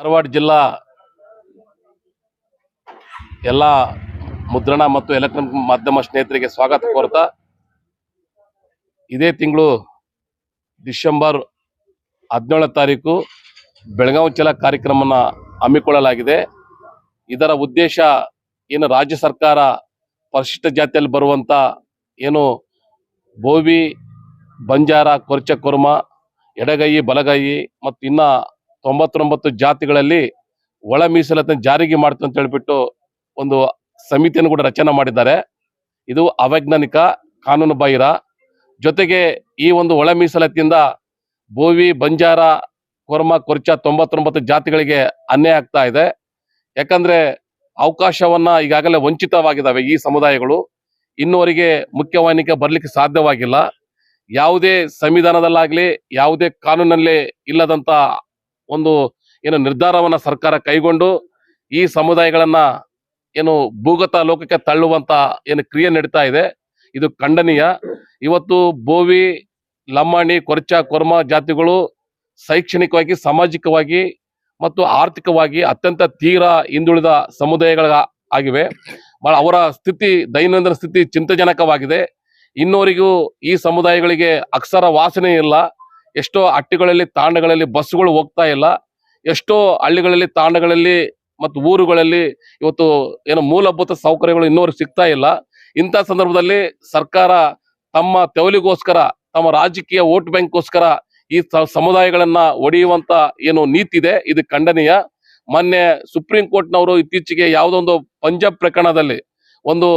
ಧಾರವಾಡ ಜಿಲ್ಲಾ ಎಲ್ಲ ಮುದ್ರಣ ಮತ್ತು ಎಲೆಕ್ಟ್ರಾನಿಕ್ ಮಾಧ್ಯಮ ಸ್ನೇಹಿತರಿಗೆ ಸ್ವಾಗತ ಕೋರ್ತಾ. ಇದೇ ತಿಂಗಳು ಡಿಸೆಂಬರ್ ಹದಿನೇಳನೇ ತಾರೀಕು ಬೆಳಗಾವಿ ಚಲ ಕಾರ್ಯಕ್ರಮನ ಹಮ್ಮಿಕೊಳ್ಳಲಾಗಿದೆ. ಇದರ ಉದ್ದೇಶ ಏನು ರಾಜ್ಯ ಸರ್ಕಾರ ಪರಿಶಿಷ್ಟ ಜಾತಿಯಲ್ಲಿ ಬರುವಂತ ಏನು ಬೋವಿ, ಬಂಜಾರ, ಕೊರ್ಚ, ಕುರ್ಮ, ಎಡಗೈ, ಬಲಗೈ ಮತ್ತು ಇನ್ನ ತೊಂಬತ್ತೊಂಬತ್ತು ಜಾತಿಗಳಲ್ಲಿ ಒಳ ಮೀಸಲಾತಿ ಜಾರಿಗೆ ಮಾಡ್ತು ಅಂತ ಹೇಳ್ಬಿಟ್ಟು ಒಂದು ಸಮಿತಿಯನ್ನು ಕೂಡ ರಚನೆ ಮಾಡಿದ್ದಾರೆ. ಇದು ಅವೈಜ್ಞಾನಿಕ ಕಾನೂನು ಬಾಹಿರ ಜೊತೆಗೆ ಈ ಒಂದು ಒಳ ಮೀಸಲಾತಿಯಿಂದ ಬೋವಿ ಬಂಜಾರ, ಕೊರ್ಮ, ಕೊರ್ಚ ತೊಂಬತ್ತೊಂಬತ್ತು ಜಾತಿಗಳಿಗೆ ಅನ್ಯಾಯ ಆಗ್ತಾ ಇದೆ. ಯಾಕಂದ್ರೆ ಅವಕಾಶವನ್ನ ಈಗಾಗಲೇ ವಂಚಿತವಾಗಿದ್ದಾವೆ ಈ ಸಮುದಾಯಗಳು. ಇನ್ನುವರೆಗೆ ಮುಖ್ಯವಾಹಿನಿಗೆ ಬರಲಿಕ್ಕೆ ಸಾಧ್ಯವಾಗಿಲ್ಲ. ಯಾವುದೇ ಸಂವಿಧಾನದಲ್ಲಾಗ್ಲಿ, ಯಾವುದೇ ಕಾನೂನಲ್ಲಿ ಇಲ್ಲದಂತ ಒಂದು ಏನು ನಿರ್ಧಾರವನ್ನ ಸರ್ಕಾರ ಕೈಗೊಂಡು ಈ ಸಮುದಾಯಗಳನ್ನ ಏನು ಭೂಗತ ಲೋಕಕ್ಕೆ ತಳ್ಳುವಂತ ಏನು ಕ್ರಿಯೆ ನಡೀತಾ ಇದೆ. ಇದು ಖಂಡನೀಯ. ಇವತ್ತು ಬೋವಿ ಲಂಬಾಣಿ ಕೊರ್ಚ, ಕೊರ್ಮ ಜಾತಿಗಳು ಶೈಕ್ಷಣಿಕವಾಗಿ, ಸಾಮಾಜಿಕವಾಗಿ ಮತ್ತು ಆರ್ಥಿಕವಾಗಿ ಅತ್ಯಂತ ತೀರ ಹಿಂದುಳಿದ ಸಮುದಾಯಗಳ ಆಗಿವೆ. ಬಹಳ ಅವರ ಸ್ಥಿತಿ, ದೈನಂದಿನ ಸ್ಥಿತಿ ಚಿಂತಾಜನಕವಾಗಿದೆ. ಇನ್ನೋರಿಗೂ ಈ ಸಮುದಾಯಗಳಿಗೆ ಅಕ್ಷರ ವಾಸನೆ ಇಲ್ಲ. ಎಷ್ಟೋ ಹಟ್ಟಿಗಳಲ್ಲಿ ತಾಂಡಗಳಲ್ಲಿ ಬಸ್ಗಳು ಹೋಗ್ತಾ ಇಲ್ಲ. ಎಷ್ಟೋ ಹಳ್ಳಿಗಳಲ್ಲಿ ತಾಂಡಗಳಲ್ಲಿ ಮತ್ತು ಊರುಗಳಲ್ಲಿ ಇವತ್ತು ಏನು ಮೂಲಭೂತ ಸೌಕರ್ಯಗಳು ಇನ್ನೂವರೆಗೆ ಸಿಗ್ತಾ ಇಲ್ಲ. ಇಂಥ ಸಂದರ್ಭದಲ್ಲಿ ಸರ್ಕಾರ ತಮ್ಮ ತೆವಲಿಗೋಸ್ಕರ, ತಮ್ಮ ರಾಜಕೀಯ ವೋಟ್ ಬ್ಯಾಂಕ್ಗೋಸ್ಕರ ಈ ಸಮುದಾಯಗಳನ್ನ ಒಡೆಯುವಂತ ಏನು ನೀತಿ ಇದೆ ಇದು ಖಂಡನೀಯ. ಮೊನ್ನೆ ಸುಪ್ರೀಂ ಕೋರ್ಟ್ನವರು ಇತ್ತೀಚೆಗೆ ಯಾವುದೊಂದು ಪಂಜಾಬ್ ಪ್ರಕರಣದಲ್ಲಿ ಒಂದು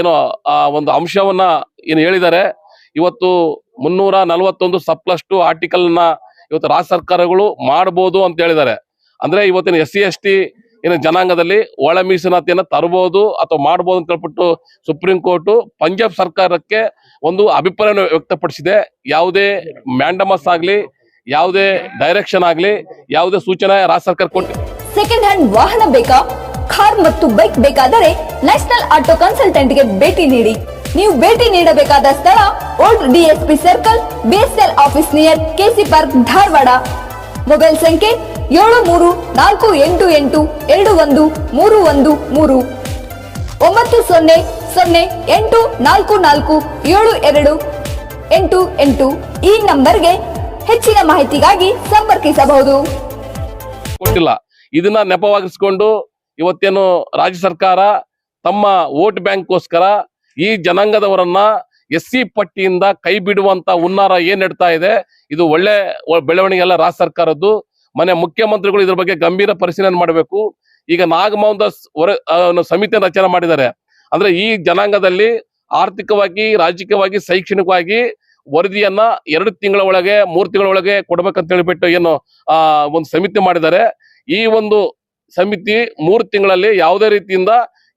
ಏನೋ ಆ ಒಂದು ಅಂಶವನ್ನ ಏನು ಹೇಳಿದ್ದಾರೆ. ಇವತ್ತು ಮುನ್ನೂರ ನಲವತ್ತೊಂದು ಸಪ್ಲಸ್ ಟು ಆರ್ಟಿಕಲ್ನ ಇವತ್ತು ರಾಜ್ಯ ಸರ್ಕಾರಗಳು ಮಾಡಬಹುದು ಅಂತ ಹೇಳಿದ್ದಾರೆ. ಅಂದ್ರೆ ಇವತ್ತಿನ ಎಸ್ ಸಿ, ಎಸ್ ಟಿ ಏನು ಜನಾಂಗದಲ್ಲಿ ಒಳ ಮೀಸಲಾತಿಯನ್ನು ತರಬಹುದು ಅಥವಾ ಮಾಡಬಹುದು ಅಂತ ಹೇಳ್ಬಿಟ್ಟು ಸುಪ್ರೀಂ ಕೋರ್ಟ್ ಪಂಜಾಬ್ ಸರ್ಕಾರಕ್ಕೆ ಒಂದು ಅಭಿಪ್ರಾಯ ವ್ಯಕ್ತಪಡಿಸಿದೆ. ಯಾವುದೇ ಮ್ಯಾಂಡಮಸ್ ಆಗ್ಲಿ, ಯಾವುದೇ ಡೈರೆಕ್ಷನ್ ಆಗ್ಲಿ, ಯಾವುದೇ ಸೂಚನೆ ರಾಜ್ಯ ಸರ್ಕಾರ ಕೊಟ್ಟು ಸೆಕೆಂಡ್ ಹ್ಯಾಂಡ್ ವಾಹನ ಬೇಕಾ? ಕಾರ್ ಮತ್ತು ಬೈಕ್ ಬೇಕಾದರೆ ನ್ಯಾಷನಲ್ ಆಟೋ ಕನ್ಸಲ್ಟೆಂಟ್ಗೆ ಭೇಟಿ ನೀಡಿ. ನೀವು ಭೇಟಿ ನೀಡಬೇಕಾದ ಸ್ಥಳ old DSP circle BSL office near KC park Dharwad. Mobile ಸಂಖ್ಯೆ ಏಳು ಮೂರು ನಾಲ್ಕು ಎಂಟು ಎಂಟು ಎರಡು ಒಂದು ಮೂರು ಒಂದು ಮೂರು. ಒಂಬತ್ತು ಸೊನ್ನೆ ಸೊನ್ನೆ ಎಂಟು ನಾಲ್ಕು ನಾಲ್ಕು ಏಳು ಎರಡು ಎಂಟು ಎಂಟು ಈ ನಂಬರ್ಗೆ ಹೆಚ್ಚಿನ ಮಾಹಿತಿಗಾಗಿ ಸಂಪರ್ಕಿಸಬಹುದು. ಇದನ್ನ ನೆಪವಾಗಿಸಿಕೊಂಡು ಇವತ್ತೇನು ರಾಜ್ಯ ಸರ್ಕಾರ ತಮ್ಮ ವೋಟ್ ಬ್ಯಾಂಕ್ಗೋಸ್ಕರ ಈ ಜನಾಂಗದವರನ್ನ ಎಸ್ ಸಿ ಪಟ್ಟಿಯಿಂದ ಕೈ ಬಿಡುವಂತ ಹುನ್ನಾರ ಏನ್ ನಡ್ತಾ ಇದೆ? ಇದು ಒಳ್ಳೆ ಬೆಳವಣಿಗೆ ಅಲ್ಲ ರಾಜ್ಯ ಸರ್ಕಾರದ್ದು. ಮನೆ ಮುಖ್ಯಮಂತ್ರಿಗಳು ಇದ್ರ ಬಗ್ಗೆ ಗಂಭೀರ ಪರಿಶೀಲನೆ ಮಾಡಬೇಕು. ಈಗ ನಾಗಮೌಂದ ಸಮಿತಿ ರಚನೆ ಮಾಡಿದ್ದಾರೆ. ಅಂದ್ರೆ ಈ ಜನಾಂಗದಲ್ಲಿ ಆರ್ಥಿಕವಾಗಿ, ರಾಜಕೀಯವಾಗಿ, ಶೈಕ್ಷಣಿಕವಾಗಿ ವರದಿಯನ್ನ ಎರಡು ತಿಂಗಳ ಒಳಗೆ, ಮೂರು ತಿಂಗಳ ಒಳಗೆ ಕೊಡ್ಬೇಕಂತ ಹೇಳಿಬಿಟ್ಟು ಏನು, ಆ, ಒಂದು ಸಮಿತಿ ಮಾಡಿದ್ದಾರೆ. ಈ ಒಂದು ಸಮಿತಿ ಮೂರು ತಿಂಗಳಲ್ಲಿ ಯಾವುದೇ ರೀತಿಯಿಂದ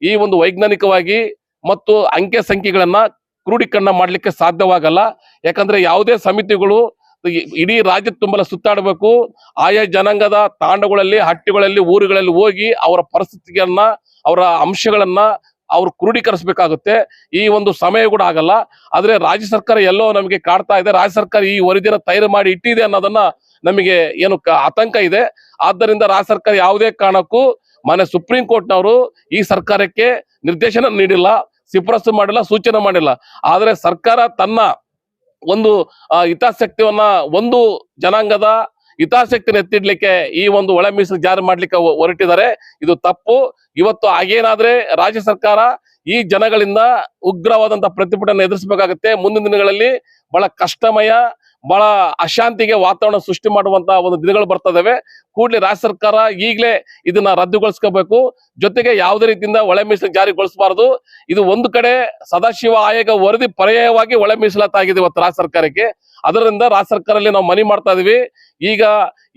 ಈ ಒಂದು ವೈಜ್ಞಾನಿಕವಾಗಿ ಮತ್ತು ಅಂಕೆ ಸಂಖ್ಯೆಗಳನ್ನ ಕ್ರೋಢೀಕರಣ ಮಾಡಲಿಕ್ಕೆ ಸಾಧ್ಯವಾಗಲ್ಲ. ಯಾಕಂದ್ರೆ ಯಾವುದೇ ಸಮಿತಿಗಳು ಇಡೀ ರಾಜ್ಯ ತುಂಬಲ ಸುತ್ತಾಡಬೇಕು. ಆಯಾ ಜನಾಂಗದ ತಾಂಡಗಳಲ್ಲಿ ಹಟ್ಟಿಗಳಲ್ಲಿ, ಊರುಗಳಲ್ಲಿ ಹೋಗಿ ಅವರ ಪರಿಸ್ಥಿತಿಯನ್ನ, ಅವರ ಅಂಶಗಳನ್ನ ಅವ್ರು ಕ್ರೋಢೀಕರಿಸಬೇಕಾಗುತ್ತೆ ಈ ಒಂದು ಸಮಯ ಕೂಡ ಆಗಲ್ಲ. ಆದ್ರೆ ರಾಜ್ಯ ಸರ್ಕಾರ ಎಲ್ಲೋ ನಮಗೆ ಕಾಡ್ತಾ ಇದೆ. ರಾಜ್ಯ ಸರ್ಕಾರ ಈ ವರದಿನ ತಯಾರು ಮಾಡಿ ಇಟ್ಟಿದೆ ಅನ್ನೋದನ್ನ ನಮಗೆ ಏನು ಆತಂಕ ಇದೆ. ಆದ್ದರಿಂದ ರಾಜ್ಯ ಸರ್ಕಾರ ಯಾವುದೇ ಕಾರಣಕ್ಕೂ ಮನೆ ಸುಪ್ರೀಂ ಕೋರ್ಟ್ನವರು ಈ ಸರ್ಕಾರಕ್ಕೆ ನಿರ್ದೇಶನ ನೀಡಿಲ್ಲ. ಶಿಫಾರಸು ಮಾಡಿಲ್ಲ, ಸೂಚನೆ ಮಾಡಿಲ್ಲ. ಆದ್ರೆ ಸರ್ಕಾರ ತನ್ನ ಒಂದು ಹಿತಾಸಕ್ತಿಯನ್ನ ಒಂದು ಜನಾಂಗದ ಹಿತಾಸಕ್ತಿನ ಎತ್ತಿಡ್ಲಿಕ್ಕೆ ಈ ಒಂದು ಒಳ ಮೀಸಲು ಜಾರಿ ಮಾಡ್ಲಿಕ್ಕೆ ಹೊರಟಿದ್ದಾರೆ. ಇದು ತಪ್ಪು. ಇವತ್ತು ಹಾಗೇನಾದ್ರೆ ರಾಜ್ಯ ಸರ್ಕಾರ ಈ ಜನಗಳಿಂದ ಉಗ್ರವಾದಂತಹ ಪ್ರತಿಭಟನೆ ಎದುರಿಸಬೇಕಾಗುತ್ತೆ. ಮುಂದಿನ ದಿನಗಳಲ್ಲಿ ಬಹಳ ಕಷ್ಟಮಯ ಬಹಳ ಅಶಾಂತಿಗೆ ವಾತಾವರಣ ಸೃಷ್ಟಿ ಮಾಡುವಂತ ಒಂದು ದಿನಗಳು ಬರ್ತದವೆ. ಕೂಡಲೇ ರಾಜ್ಯ ಸರ್ಕಾರ ಈಗಲೇ ಇದನ್ನ ರದ್ದುಗೊಳಿಸ್ಕೋಬೇಕು. ಜೊತೆಗೆ ಯಾವುದೇ ರೀತಿಯಿಂದ ಒಳೆ ಮೀಸಲು ಜಾರಿಗೊಳಿಸಬಾರದು. ಇದು ಒಂದು ಕಡೆ ಸದಾಶಿವ ಆಯೋಗ ವರದಿ ಪರ್ಯಾಯವಾಗಿ ಒಳೆ ಮೀಸಲಾತಾಗಿದೆ ಇವತ್ತು ರಾಜ್ಯ ಸರ್ಕಾರಕ್ಕೆ. ಅದರಿಂದ ರಾಜ್ಯ ಸರ್ಕಾರದಲ್ಲಿ ನಾವು ಮನವಿ ಮಾಡ್ತಾ ಇದೀವಿ. ಈಗ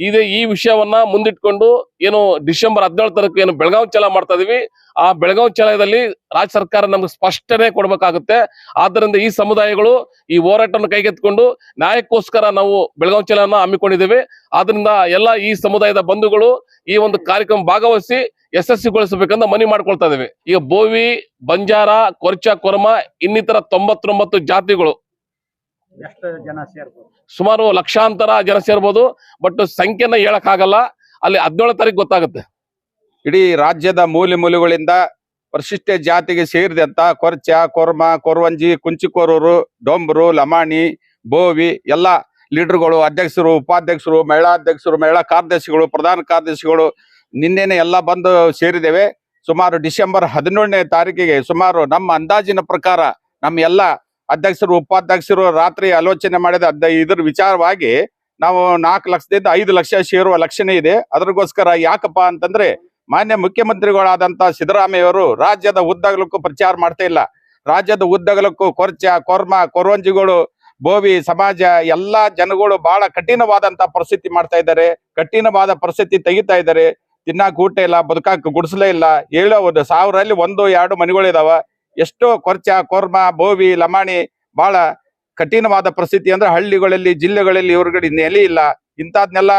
ಇದೇ ಈ ವಿಷಯವನ್ನ ಮುಂದಿಟ್ಕೊಂಡು ಏನು ಡಿಸೆಂಬರ್ ಹದಿನೇಳು ತಾರೀಕು ಏನು ಬೆಳಗಾವ್ ಚಲ ಮಾಡ್ತಾ ಇದೀವಿ. ಆ ಬೆಳಗಾವಿ ಚಲದಲ್ಲಿ ರಾಜ್ಯ ಸರ್ಕಾರ ನಮ್ಗೆ ಸ್ಪಷ್ಟನೆ ಕೊಡ್ಬೇಕಾಗುತ್ತೆ. ಆದ್ದರಿಂದ ಈ ಸಮುದಾಯಗಳು ಈ ಹೋರಾಟವನ್ನು ಕೈಗೆತ್ತಿಕೊಂಡು ನ್ಯಾಯಕ್ಕೋಸ್ಕರ ನಾವು ಬೆಳಗಾವ್ ಚಲನ ಹಮ್ಮಿಕೊಂಡಿದ್ದೇವೆ. ಆದ್ರಿಂದ ಎಲ್ಲ ಈ ಸಮುದಾಯದ ಬಂಧುಗಳು ಈ ಒಂದು ಕಾರ್ಯಕ್ರಮ ಭಾಗವಹಿಸಿ ಯಶಸ್ವಿಗೊಳಿಸಬೇಕಂತ ಮನವಿ ಮಾಡ್ಕೊಳ್ತಾ ಇದ್ದೇವೆ ಈಗ ಬೋವಿ, ಬಂಜಾರ, ಕೊರ್ಚ, ಕೊರ್ಮ ಇನ್ನಿತರ ತೊಂಬತ್ತೊಂಬತ್ತು ಜಾತಿಗಳು ಎಷ್ಟು ಜನ ಸೇರ್ಬೋದು? ಸುಮಾರು ಲಕ್ಷಾಂತರ ಜನ ಸೇರ್ಬೋದು ಬಟ್ ಸಂಖ್ಯೆನ ಹೇಳಕ್ ಆಗಲ್ಲ ಅಲ್ಲಿ ಹದಿನೇಳು ತಾರೀಕು ಗೊತ್ತಾಗುತ್ತೆ. ಇಡೀ ರಾಜ್ಯದ ಮೂಲೆ ಮೂಲೆಗಳಿಂದ ಪರಿಶಿಷ್ಟ ಜಾತಿಗೆ ಸೇರಿದಂತ ಕೊರ್ಚ ಕೊರ್ಮ ಕೊರವಂಜಿ ಕುಂಚಿಕೋರೂರು ಡೊಂಬರು ಲಮಾಣಿ ಬೋವಿ ಎಲ್ಲ ಲೀಡರ್ಗಳು ಅಧ್ಯಕ್ಷರು ಉಪಾಧ್ಯಕ್ಷರು ಮಹಿಳಾ ಅಧ್ಯಕ್ಷರು ಮಹಿಳಾ ಕಾರ್ಯದರ್ಶಿಗಳು ಪ್ರಧಾನ ಕಾರ್ಯದರ್ಶಿಗಳು ನಿನ್ನೆನೆ ಎಲ್ಲ ಬಂದು ಸೇರಿದ್ದೇವೆ. ಸುಮಾರು ಡಿಸೆಂಬರ್ ಹದಿನೇಳನೇ ತಾರೀಕಿಗೆ ಸುಮಾರು ನಮ್ಮ ಅಂದಾಜಿನ ಪ್ರಕಾರ ನಮ್ಮ ಎಲ್ಲ ಅಧ್ಯಕ್ಷರು, ಉಪಾಧ್ಯಕ್ಷರು ರಾತ್ರಿ ಆಲೋಚನೆ ಮಾಡಿದ ಅದ ಇದ್ರ ವಿಚಾರವಾಗಿ ನಾವು ನಾಲ್ಕು ಲಕ್ಷದಿಂದ ಐದು ಲಕ್ಷ ಸೇರುವ ಲಕ್ಷಣ ಇದೆ. ಅದ್ರಗೋಸ್ಕರ ಯಾಕಪ್ಪ ಅಂತಂದ್ರೆ ಮಾನ್ಯ ಮುಖ್ಯಮಂತ್ರಿಗಳಾದಂತ ಸಿದ್ದರಾಮಯ್ಯವರು ರಾಜ್ಯದ ಉದ್ದಗಲಕ್ಕೂ ಪ್ರಚಾರ ಮಾಡ್ತಾ ಇಲ್ಲ. ರಾಜ್ಯದ ಉದ್ದಗಲಕ್ಕೂ ಕೊರ್ಚ, ಕೊರ್ಮ ಕೊರವಂಜಿಗಳು ಬೋವಿ ಸಮಾಜ, ಎಲ್ಲಾ ಜನಗಳು ಬಹಳ ಕಠಿಣವಾದಂತ ಪರಿಸ್ಥಿತಿ ಮಾಡ್ತಾ ಇದ್ದಾರೆ. ಕಠಿಣವಾದ ಪರಿಸ್ಥಿತಿ ತೆಗಿತಾ ಇದ್ದಾರೆ. ತಿನ್ನಾಕ ಊಟ ಇಲ್ಲ, ಬದುಕಾಕ ಗುಡಿಸಲೇ ಇಲ್ಲ. ಹೇಳೋ ಒಂದು ಸಾವಿರಲ್ಲಿ ಒಂದು, ಎರಡು ಮನೆಗಳಿದಾವ. ಎಷ್ಟೋ ಕೊರ್ಚ, ಕೊರ್ಮ, ಬೋವಿ, ಲಮಾಣಿ ಬಹಳ ಕಠಿಣವಾದ ಪರಿಸ್ಥಿತಿ ಅಂದ್ರೆ ಹಳ್ಳಿಗಳಲ್ಲಿ, ಜಿಲ್ಲೆಗಳಲ್ಲಿ ಇವ್ರಗಡೆ ನೆಲೆ ಇಲ್ಲ. ಇಂಥದ್ನೆಲ್ಲ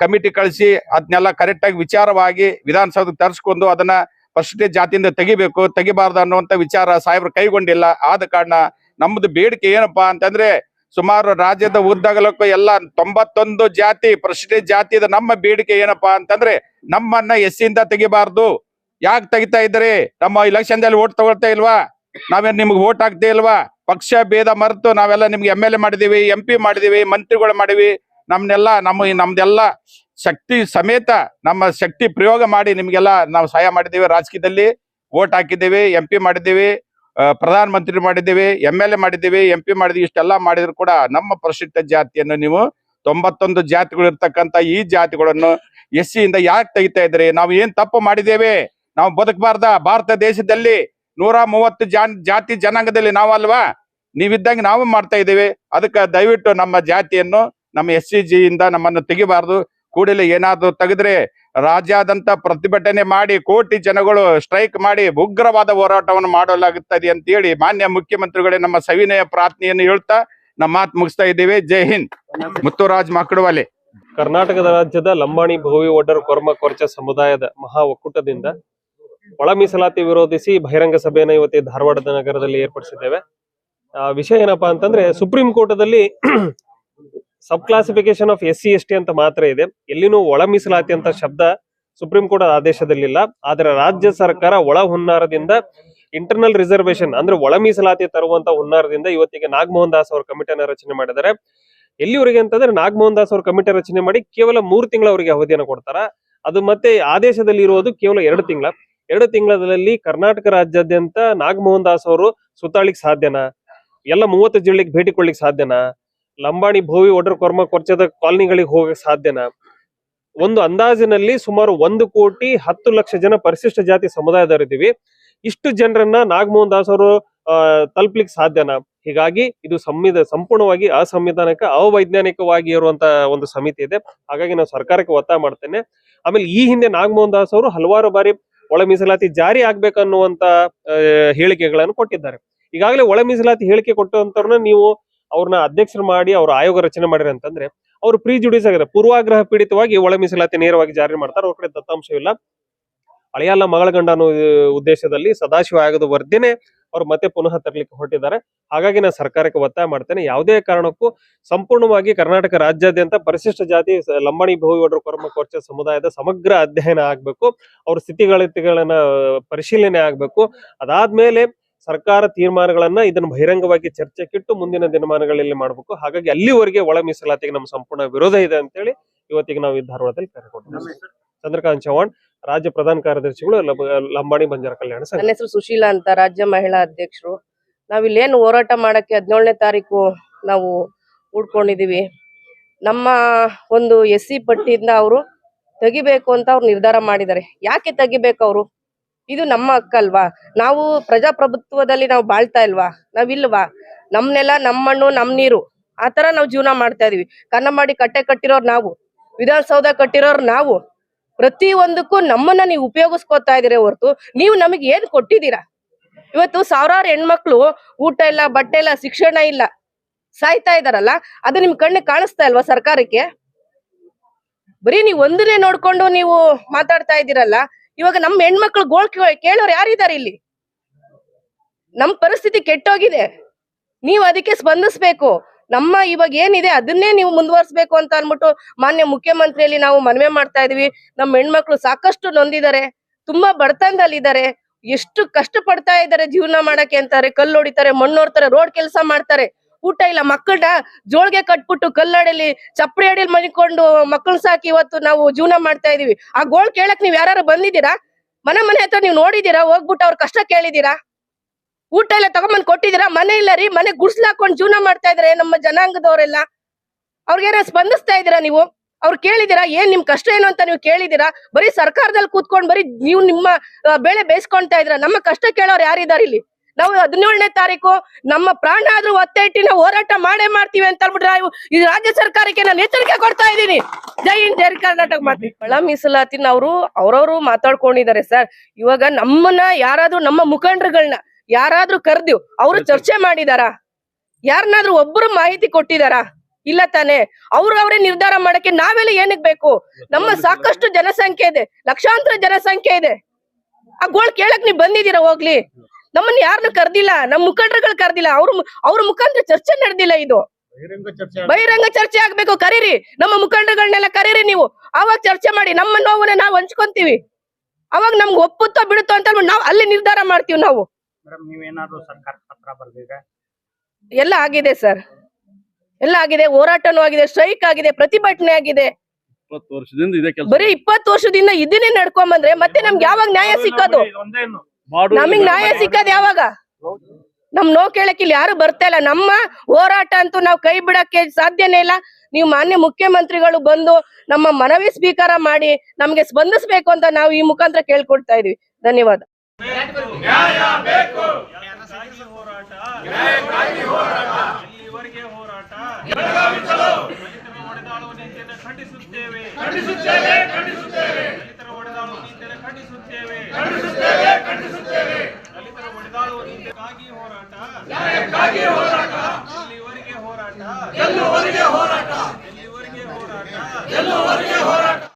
ಕಮಿಟಿ ಕಳಿಸಿ ಅದನ್ನೆಲ್ಲ ಕರೆಕ್ಟ್ ಆಗಿ ವಿಚಾರವಾಗಿ ವಿಧಾನಸೌಧಕ್ಕೆ ತರಿಸ್ಕೊಂಡು ಅದನ್ನ ಫಸ್ಟ್ ಜಾತಿಯಿಂದ ತೆಗಿಬೇಕು, ತೆಗಿಬಾರ್ದು ಅನ್ನುವಂತ ವಿಚಾರ ಸಾಹೇಬ್ರು ಕೈಗೊಂಡಿಲ್ಲ. ಆದ ಕಾರಣ ನಮ್ದು ಬೇಡಿಕೆ ಏನಪ್ಪಾ ಅಂತಂದ್ರೆ ಸುಮಾರು ರಾಜ್ಯದ ಉದ್ದಗಲಕ್ಕೂ ಎಲ್ಲ ತೊಂಬತ್ತೊಂದು ಜಾತಿ ಪ್ರಶ್ನೆ ಜಾತಿಯ ನಮ್ಮ ಬೇಡಿಕೆ ಏನಪ್ಪಾ ಅಂತಂದ್ರೆ ನಮ್ಮನ್ನ ಎಸ್ಸಿಯಿಂದ ತೆಗಿಬಾರ್ದು. ಯಾಕೆ ತೆಗಿತಾ ಇದ್ರಿ ನಮ್ಮ ಇಲೆಕ್ಷನ್ ದಲ್ಲಿ ಓಟ್ ತಗೊಳ್ತಾ ಇಲ್ವಾ? ನಾವೇನ್ ನಿಮ್ಗೆ ಓಟ್ ಹಾಕ್ತಾ ಇಲ್ವಾ? ಪಕ್ಷ ಭೇದ ಮರೆತು ನಾವೆಲ್ಲ ನಿಮ್ಗೆ ಎಂ ಎಲ್ ಎ ಮಾಡಿದೀವಿ, ಎಂ ಪಿ ಮಾಡಿದೀವಿ, ಮಂತ್ರಿಗಳು ಮಾಡಿವಿ. ನಮ್ನೆಲ್ಲ, ನಮ್ಮ ನಮ್ದೆಲ್ಲ ಶಕ್ತಿ ಸಮೇತ ನಮ್ಮ ಶಕ್ತಿ ಪ್ರಯೋಗ ಮಾಡಿ ನಿಮ್ಗೆಲ್ಲ ನಾವು ಸಹಾಯ ಮಾಡಿದ್ದೀವಿ ರಾಜಕೀಯದಲ್ಲಿ ಓಟ್ ಹಾಕಿದ್ದೀವಿ, ಎಂ ಪಿ ಮಾಡಿದ್ದೀವಿ ಪ್ರಧಾನ ಮಂತ್ರಿ ಮಾಡಿದ್ದೀವಿ ಎಂ ಎಲ್ ಎ ಮಾಡಿದ್ದೀವಿ, ಎಂ ಪಿ ಮಾಡಿದೀವಿ, ಇಷ್ಟೆಲ್ಲ ಮಾಡಿದ್ರು ಕೂಡ ನಮ್ಮ ಪರಿಶಿಷ್ಟ ಜಾತಿಯನ್ನು ನೀವು ತೊಂಬತ್ತೊಂದು ಜಾತಿಗಳು ಇರ್ತಕ್ಕಂಥ ಈ ಜಾತಿಗಳನ್ನು ಎಸ್ ಇಂದ ಯಾಕೆ ತೆಗಿತಾ ಇದ್ರಿ ನಾವು ಏನ್ ತಪ್ಪು ಮಾಡಿದ್ದೇವೆ? ನಾವು ಬದುಕಬಾರ್ದ. ಭಾರತ ದೇಶದಲ್ಲಿ ನೂರ ಮೂವತ್ತು ಜಾತಿ ಜನಾಂಗದಲ್ಲಿ ನಾವಲ್ವಾ? ನೀವಿದ್ದಂಗೆ ನಾವು ಮಾಡ್ತಾ ಇದ್ದೀವಿ. ಅದಕ್ಕೆ ದಯವಿಟ್ಟು ನಮ್ಮ ಜಾತಿಯನ್ನು, ನಮ್ಮ ಎಸ್ ಸಿ ಜಿ ಇಂದ ನಮ್ಮನ್ನು ತೆಗಿಬಾರ್ದು. ಕೂಡಲೇ ಏನಾದ್ರು ತೆಗೆದ್ರೆ ರಾಜ್ಯಾದಂತ ಪ್ರತಿಭಟನೆ ಮಾಡಿ, ಕೋಟಿ ಜನಗಳು ಸ್ಟ್ರೈಕ್ ಮಾಡಿ, ಉಗ್ರವಾದ ಹೋರಾಟವನ್ನು ಮಾಡಲಾಗುತ್ತದೆ ಅಂತ ಹೇಳಿ ಮಾನ್ಯ ಮುಖ್ಯಮಂತ್ರಿಗಳೇ ನಮ್ಮ ಸವಿನಯ ಪ್ರಾರ್ಥನೆಯನ್ನು ಹೇಳ್ತಾ ನಮ್ಮ ಮಾತು ಮುಗಿಸ್ತಾ ಇದ್ದೀವಿ. ಜೈ ಹಿಂದ್. ಮುತ್ತುರಾಜ್ ಮಾಕಡವಾಲೆ ಕರ್ನಾಟಕದ ರಾಜ್ಯದ ಲಂಬಾಣಿ ಭೋವಿ ಒಡ್ಡರ್ ಕೊರ್ಮ ಕೊರ್ಚ ಸಮುದಾಯದ ಮಹಾ ಒಕ್ಕೂಟದಿಂದ ಒಳ ಮೀಸಲಾತಿ ವಿರೋಧಿಸಿ ಬಹಿರಂಗ ಸಭೆಯನ್ನು ಇವತ್ತು ಧಾರವಾಡದ ನಗರದಲ್ಲಿ ಏರ್ಪಡಿಸಿದ್ದೇವೆ. ಆ, ವಿಷಯ ಏನಪ್ಪಾ ಅಂತಂದ್ರೆ supreme ಕೋರ್ಟದಲ್ಲಿ sub classification of S C S ಅಂತ ಮಾತ್ರ ಇದೆ. ಎಲ್ಲಿನೂ ಒಳ ಮೀಸಲಾತಿ ಅಂತ ಶಬ್ದ ಸುಪ್ರೀಂ ಕೋರ್ಟ್ ಆದೇಶದಲ್ಲಿಲ್ಲ. ಆದ್ರೆ ರಾಜ್ಯ ಸರ್ಕಾರ ಒಳ ಹುನ್ನಾರದಿಂದ ಇಂಟರ್ನಲ್ ರಿಸರ್ವೇಶನ್ ಅಂದ್ರೆ ಒಳ ಮೀಸಲಾತಿ ತರುವಂತ ಹುನ್ನಾರದಿಂದ ಇವತ್ತಿಗೆ ನಾಗಮೋಹನ್ ದಾಸ್ ಅವರು ಕಮಿಟಿಯನ್ನು ರಚನೆ ಮಾಡಿದ್ದಾರೆ. ಎಲ್ಲಿವರೆಗೆ ಅಂತಂದ್ರೆ ನಾಗಮೋಹನ್ ದಾಸ್ ಅವರ ಕಮಿಟಿ ರಚನೆ ಮಾಡಿ ಕೇವಲ ಮೂರು ತಿಂಗಳ ಅವರಿಗೆ ಅವಧಿಯನ್ನು ಕೊಡ್ತಾರ? ಅದು ಮತ್ತೆ ಆದೇಶದಲ್ಲಿ ಇರುವುದು ಕೇವಲ ಎರಡು ತಿಂಗಳ. ಎರಡು ತಿಂಗಳಲ್ಲಿ ಕರ್ನಾಟಕ ರಾಜ್ಯಾದ್ಯಂತ ನಾಗಮೋಹನ್ ದಾಸ್ ಅವರು ಸುತ್ತಾಳಿಕ್ ಸಾಧ್ಯನಾ? ಎಲ್ಲ ಮೂವತ್ತು ಜಿಲ್ಲೆಗೆ ಭೇಟಿ ಕೊಡ್ಲಿಕ್ಕೆ ಸಾಧ್ಯನಾ? ಲಂಬಾಣಿ, ಭೋವಿ ಒಡ್ರ ಕೊರ್ಮ, ಕೊರ್ಚದ ಕಾಲನಿಗಳಿಗೆ ಹೋಗಕ್ ಸಾಧ್ಯನಾ? ಒಂದು ಅಂದಾಜಿನಲ್ಲಿ ಸುಮಾರು ಒಂದು ಕೋಟಿ ಹತ್ತು ಲಕ್ಷ ಜನ ಪರಿಶಿಷ್ಟ ಜಾತಿ ಸಮುದಾಯದವರಿದ್ದೀವಿ. ಇಷ್ಟು ಜನರನ್ನ ನಾಗಮೋಹನ್ ದಾಸ್ ಅವರು ತಲುಪ್ಲಿಕ್ಕೆ ಸಾಧ್ಯನಾ? ಹೀಗಾಗಿ ಇದು ಸಂವಿಧ, ಸಂಪೂರ್ಣವಾಗಿ ಅಸಂವಿಧಾನಕ್ಕೆ ಅವೈಜ್ಞಾನಿಕವಾಗಿ ಇರುವಂತ ಒಂದು ಸಮಿತಿ ಇದೆ. ಹಾಗಾಗಿ ನಾವು ಸರ್ಕಾರಕ್ಕೆ ಒತ್ತಾಯ ಮಾಡ್ತೇನೆ. ಆಮೇಲೆ ಈ ಹಿಂದೆ ನಾಗಮೋಹನ್ ದಾಸ್ ಅವರು ಹಲವಾರು ಬಾರಿ ಒಳ ಮೀಸಲಾತಿ ಜಾರಿ ಆಗ್ಬೇಕನ್ನುವಂತ ಹೇಳಿಕೆಗಳನ್ನು ಕೊಟ್ಟಿದ್ದಾರೆ. ಈಗಾಗಲೇ ಒಳ ಮೀಸಲಾತಿ ಹೇಳಿಕೆ ಕೊಟ್ಟಂತವ್ರನ್ನ ನೀವು ಅವ್ರನ್ನ ಅಧ್ಯಕ್ಷರು ಮಾಡಿ, ಅವ್ರ ಆಯೋಗ ರಚನೆ ಮಾಡಿರಿ ಅಂತಂದ್ರೆ, ಅವರು ಪ್ರೀ ಜುಡಿಸ್ ಆಗಿದೆ ಪೂರ್ವಾಗ್ರಹ ಪೀಡಿತವಾಗಿ ಒಳ ಮೀಸಲಾತಿ ನೇರವಾಗಿ ಜಾರಿ ಮಾಡ್ತಾರೆ. ಅವ್ರ ಕಡೆ ದತ್ತಾಂಶವಿಲ್ಲ. ಅಳಿಯಲ್ಲ ಮಗಳ ಗಂಡ ಅನ್ನೋ ಉದ್ದೇಶದಲ್ಲಿ ಸದಾಶಿವ ಆಯೋಗದ ವರದಿನೇ ಅವ್ರು ಮತ್ತೆ ಪುನಃ ತರಲಿಕ್ಕೆ ಹೊರಟಿದ್ದಾರೆ. ಹಾಗಾಗಿ ನಾನು ಸರ್ಕಾರಕ್ಕೆ ಒತ್ತಾಯ ಮಾಡ್ತೇನೆ. ಯಾವುದೇ ಕಾರಣಕ್ಕೂ ಸಂಪೂರ್ಣವಾಗಿ ಕರ್ನಾಟಕ ರಾಜ್ಯಾದ್ಯಂತ ಪರಿಶಿಷ್ಟ ಜಾತಿ ಲಂಬಾಣಿ ಬಹು ಕರ್ಮ ಕೊರ್ಚ ಸಮುದಾಯದ ಸಮಗ್ರ ಅಧ್ಯಯನ ಆಗ್ಬೇಕು. ಅವ್ರ ಸ್ಥಿತಿಗಳಿತಿಗಳನ್ನ ಪರಿಶೀಲನೆ ಆಗ್ಬೇಕು. ಅದಾದ್ಮೇಲೆ ಸರ್ಕಾರ ತೀರ್ಮಾನಗಳನ್ನ ಇದನ್ನು ಬಹಿರಂಗವಾಗಿ ಚರ್ಚೆಗಿಟ್ಟು ಮುಂದಿನ ದಿನಮಾನಗಳಲ್ಲಿ ಮಾಡಬೇಕು. ಹಾಗಾಗಿ ಅಲ್ಲಿವರೆಗೆ ಒಳ ಮೀಸಲಾತಿಗೆ ನಮ್ಮ ಸಂಪೂರ್ಣ ವಿರೋಧ ಇದೆ ಅಂತೇಳಿ ಇವತ್ತಿಗೆ ನಾವು ಈ ಧಾರವಾಡದಲ್ಲಿ ಕರೆ ಕೊಟ್ಟಿದ್ದೀವಿ ಚಂದ್ರಕಾಂತ್ ಚೌಹಾಣ್ ರಾಜ್ಯ ಪ್ರಧಾನ ಕಾರ್ಯದರ್ಶಿಗಳು ಲಂಬ- ಲಂಬಾಣಿ ಬಂಜಾರ ಕಲ್ಯಾಣ ಸಂಘ. ನನ್ನ ಹೆಸರು ಸುಶೀಲಾ ಅಂತ, ರಾಜ್ಯ ಮಹಿಳಾ ಅಧ್ಯಕ್ಷರು. ನಾವಿಲ್ಲೇನು ಹೋರಾಟ ಮಾಡಕ್ಕೆ ಹದಿನೇಳನೇ ತಾರೀಕು ನಾವು ಉಡ್ಕೊಂಡಿದೀವಿ ನಮ್ಮ ಒಂದು ಎಸ್ ಸಿ ಪಟ್ಟಿಯಿಂದ ಅವರು ತೆಗಿಬೇಕು ಅಂತ ಅವ್ರು ನಿರ್ಧಾರ ಮಾಡಿದ್ದಾರೆ. ಯಾಕೆ ತೆಗಿಬೇಕು ಅವರು? ಇದು ನಮ್ಮ ಹಕ್ಕಲ್ವಾ ನಾವು ಪ್ರಜಾಪ್ರಭುತ್ವದಲ್ಲಿ ನಾವು ಬಾಳ್ತಾ ಇಲ್ವಾ? ನಾವಿಲ್ವಾ? ನಮ್ಮಣ್ಣು ನಮ್ಮ ಮಣ್ಣು ನಮ್ ನೀರು ಆ ತರ ನಾವು ಜೀವನ ಮಾಡ್ತಾ ಇದೀವಿ. ಕನ್ನಮಾಡಿ ಕಟ್ಟೆ ಕಟ್ಟಿರೋರು ನಾವು. ವಿಧಾನಸೌಧ ಕಟ್ಟಿರೋರು ನಾವು. ಪ್ರತಿ ಒಂದಕ್ಕೂ ನಮ್ಮನ್ನ ನೀವು ಉಪಯೋಗಿಸ್ಕೊತಾ ಇದೀರ ಹೊರತು ನೀವು ನಮಗೆ ಏನ್ ಕೊಟ್ಟಿದ್ದೀರಾ? ಇವತ್ತು ಸಾವಿರಾರು ಹೆಣ್ಮಕ್ಳು ಊಟ ಇಲ್ಲ, ಬಟ್ಟೆ ಇಲ್ಲ, ಶಿಕ್ಷಣ ಇಲ್ಲ, ಸಾಯ್ತಾ ಇದಾರಲ್ಲ ಅದು ನಿಮ್ ಕಣ್ಣಿಗೆ ಕಾಣಿಸ್ತಾ ಇಲ್ವಾ ಸರ್ಕಾರಕ್ಕೆ? ಬರೀ ನೀವು ಒಂದನ್ನೇ ನೋಡ್ಕೊಂಡು ನೀವು ಮಾತಾಡ್ತಾ ಇದ್ದೀರಲ್ಲ, ಇವಾಗ ನಮ್ಮ ಹೆಣ್ಮಕ್ಳು ಗೋಳ್ ಕೇಳೋರು ಯಾರಿದ್ದಾರೆ ಇಲ್ಲಿ? ನಮ್ ಪರಿಸ್ಥಿತಿ ಕೆಟ್ಟೋಗಿದೆ. ನೀವು ಅದಕ್ಕೆ ಸ್ಪಂದಿಸ್ಬೇಕು. ನಮ್ಮ ಇವಾಗ ಏನಿದೆ ಅದನ್ನೇ ನೀವು ಮುಂದುವರ್ಸ್ಬೇಕು ಅಂತ ಅನ್ಬಿಟ್ಟು ಮಾನ್ಯ ಮುಖ್ಯಮಂತ್ರಿಯಲ್ಲಿ ನಾವು ಮನವಿ ಮಾಡ್ತಾ ಇದೀವಿ. ನಮ್ಮ ಹೆಣ್ಮಕ್ಳು ಸಾಕಷ್ಟು ನೊಂದಿದ್ದಾರೆ, ತುಂಬಾ ಬಡತನದಲ್ಲಿದ್ದಾರೆ. ಎಷ್ಟು ಕಷ್ಟ ಪಡ್ತಾ ಇದ್ದಾರೆ ಜೀವನ ಮಾಡಕ್ಕೆ ಅಂತಾರೆ, ಕಲ್ಲು ಹೊಡಿತಾರೆ ಮಣ್ಣು ಹೊಡ್ತಾರೆ ರೋಡ್ ಕೆಲಸ ಮಾಡ್ತಾರೆ. ಊಟ ಇಲ್ಲ ಮಕ್ಕಳನ್ನ ಜೋಳಿಗೆ ಕಟ್ಬಿಟ್ಟು ಕಲ್ಲಡಲಿ ಚಪ್ಪಡಿ ಅಡಿಯಲ್ಲಿ ಮನಿಕೊಂಡು ಮಕ್ಕಳ ಸಾಕಿ ಇವತ್ತು ನಾವು ಜೀವನ ಮಾಡ್ತಾ ಇದೀವಿ. ಆ ಗೋಳ್ ಕೇಳಕ್ ನೀವ್ ಯಾರು ಬಂದಿದ್ದೀರಾ? ಮನೆ ಮನೆ ಹತ್ರ ನೀವು ನೋಡಿದೀರಾ ಹೋಗ್ಬಿಟ್ಟು ಅವ್ರ ಕಷ್ಟ ಕೇಳಿದೀರಾ ಊಟ ಎಲ್ಲ ತಗೊಂಬಂದ್ ಕೊಟ್ಟಿದ್ದೀರಾ? ಮನೆ ಇಲ್ಲ ರೀ. ಮನೆ ಗುಡ್ಸ್ಲಾಕೊಂಡ್ ಜೀವನ ಮಾಡ್ತಾ ಇದ್ರೆ ನಮ್ಮ ಜನಾಂಗದವರೆಲ್ಲ? ಅವ್ರಿಗೇನ ಸ್ಪಂದಿಸ್ತಾ ಇದೀರಾ ನೀವು? ಅವ್ರು ಕೇಳಿದಿರಾ ಏನ್ ನಿಮ್ ಕಷ್ಟ ಏನು ಅಂತ ನೀವು ಕೇಳಿದಿರಾ ಬರೀ ಸರ್ಕಾರದಲ್ಲಿ ಕೂತ್ಕೊಂಡ್ ಬರೀ ನೀವು ನಿಮ್ಮ ಬೆಳೆ ಬೇಯಿಸ್ಕೊಂತಾ ಇದ್ರ ನಮ್ಮ ಕಷ್ಟ ಕೇಳೋರು ಯಾರಿದಾರ ಇಲ್ಲಿ? ನಾವು ಹದಿನೇಳನೇ ತಾರೀಕು, ನಮ್ಮ ಪ್ರಾಣ ಆದ್ರೂ ಒತ್ತೆ ಇಟ್ಟಿನ ನಾವು ಹೋರಾಟ ಮಾಡೇ ಮಾಡ್ತೀವಿ ಅಂತ ಅಂದ್ಬಿಟ್ರೆ ನಾವು ಈ ರಾಜ್ಯ ಸರ್ಕಾರಕ್ಕೆ ನಾನು ಎಚ್ಚರಿಕೆ ಕೊಡ್ತಾ ಇದ್ದೀನಿ. ಜೈ ಹಿಂದ್, ಜೈ ಕರ್ನಾಟಕ ಮಾತಿ ಬಳ ಮೀಸಲಾತಿನ ಅವರು, ಅವ್ರವ್ರು ಮಾತಾಡ್ಕೊಂಡಿದ್ದಾರೆ ಸರ್. ಇವಾಗ ನಮ್ಮನ್ನ ಯಾರಾದ್ರೂ ನಮ್ಮ ಮುಖಂಡರುಗಳನ್ನ ಯಾರಾದ್ರೂ ಕರ್ದಿವ್ ಅವರು ಚರ್ಚೆ ಮಾಡಿದಾರ? ಯಾರನ್ನಾದ್ರೂ ಒಬ್ಬರು ಮಾಹಿತಿ ಕೊಟ್ಟಿದಾರ? ಇಲ್ಲ ತಾನೆ. ಅವ್ರು ಅವರೇ ನಿರ್ಧಾರ ಮಾಡಕ್ಕೆ ನಾವೆಲ್ಲ ಏನಕ್ ಬೇಕು? ನಮ್ಮ ಸಾಕಷ್ಟು ಜನಸಂಖ್ಯೆ ಇದೆ ಲಕ್ಷಾಂತರ ಜನಸಂಖ್ಯೆ ಇದೆ. ಆ ಗೋಳ್ ಕೇಳಕ್ ನೀವ್ ಬಂದಿದೀರ ಹೋಗ್ಲಿ? ನಮ್ಮನ್ನ ಯಾರನ್ನು ಕರ್ದಿಲ್ಲ ನಮ್ಮ ಮುಖಂಡರುಗಳು ಕರ್ದಿಲ್ಲ ಅವ್ರ ಅವ್ರ ಮುಖಾಂತರ ಚರ್ಚೆ ನಡೆದಿಲ್ಲ ಇದು. ಬಹಿರಂಗ ಚರ್ಚೆ ಆಗ್ಬೇಕು. ಕರೀರಿ. ನಮ್ಮ ಮುಖಂಡರುಗಳನ್ನೆಲ್ಲ ಕರೀರಿ ನೀವು. ಅವಾಗ ಚರ್ಚೆ ಮಾಡಿ ನಮ್ಮ ನೋವನ್ನ ನಾವು ಹಂಚ್ಕೊಂತೀವಿ. ಅವಾಗ ನಮ್ಗೆ ಒಪ್ಪುತ್ತೋ ಬಿಡುತ್ತೋ ಅಂತ ನಾವು ಅಲ್ಲಿ ನಿರ್ಧಾರ ಮಾಡ್ತೀವಿ ನಾವು. ಮೇಡಮ್ ನೀವೇನಾದ್ರು ಸರ್ಕಾರ ಪತ್ರ ಬರ್ದಿದೆ ಎಲ್ಲ ಆಗಿದೆ ಸರ್. ಎಲ್ಲ ಆಗಿದೆ ಹೋರಾಟನೂ ಆಗಿದೆ ಸ್ಟ್ರೈಕ್ ಆಗಿದೆ ಪ್ರತಿಭಟನೆ ಆಗಿದೆ. ಇಪ್ಪತ್ತು ವರ್ಷದಿಂದ ಇದೇ ಕೆಲಸ ಬರೀ ಇಪ್ಪತ್ತು ವರ್ಷದಿಂದ ಇದನ್ನೇ ನಡ್ಕೊಂಡ್ ಬಂದ್ರೆ ಮತ್ತೆ ನಮ್ಗೆ ಯಾವಾಗ ನ್ಯಾಯ ಸಿಕ್ಕೋದು? ಒಂದೇನು? ನಮಗ್ ನ್ಯಾಯ ಸಿಕ್ಕದ್ ಯಾವಾಗ? ನಮ್ ನೋ ಕೇಳಕ್ ಇಲ್ಲಿ ಯಾರು ಬರ್ತಾ ಇಲ್ಲ. ನಮ್ಮ ಹೋರಾಟ ಅಂತೂ ನಾವು ಕೈ ಬಿಡಕ್ಕೆ ಸಾಧ್ಯನೇ ಇಲ್ಲ. ನೀವು ಮಾನ್ಯ ಮುಖ್ಯಮಂತ್ರಿಗಳು ಬಂದು ನಮ್ಮ ಮನವಿ ಸ್ವೀಕಾರ ಮಾಡಿ ನಮ್ಗೆ ಸ್ಪಂದಿಸ್ಬೇಕು ಅಂತ ನಾವು ಈ ಮುಖಾಂತರ ಕೇಳ್ಕೊಡ್ತಾ ಇದೀವಿ. ಧನ್ಯವಾದ. ನ್ಯಾಯಕ್ಕಾಗಿ ಹೋರಾಟ. ಇಲ್ಲಿವರೆಗೆ ಹೋರಾಟ. ದಲಿತರ ಹೊಡೆದಾಳುವ ನೀತಿಯನ್ನು ಖಂಡಿಸುತ್ತೇವೆ. ದಲಿತರ ಹೊಡೆದಾಳು ನೀತಿಯನ್ನು ಖಂಡಿಸುತ್ತೇವೆ. ದಲಿತರ ಒಡೆದಾಳು ನೀತಿಗಾಗಿ ಹೋರಾಟ? ಇಲ್ಲಿವರೆಗೆ ಹೋರಾಟ. ಎಲ್ಲಿವರೆಗೆ ಹೋರಾಟ?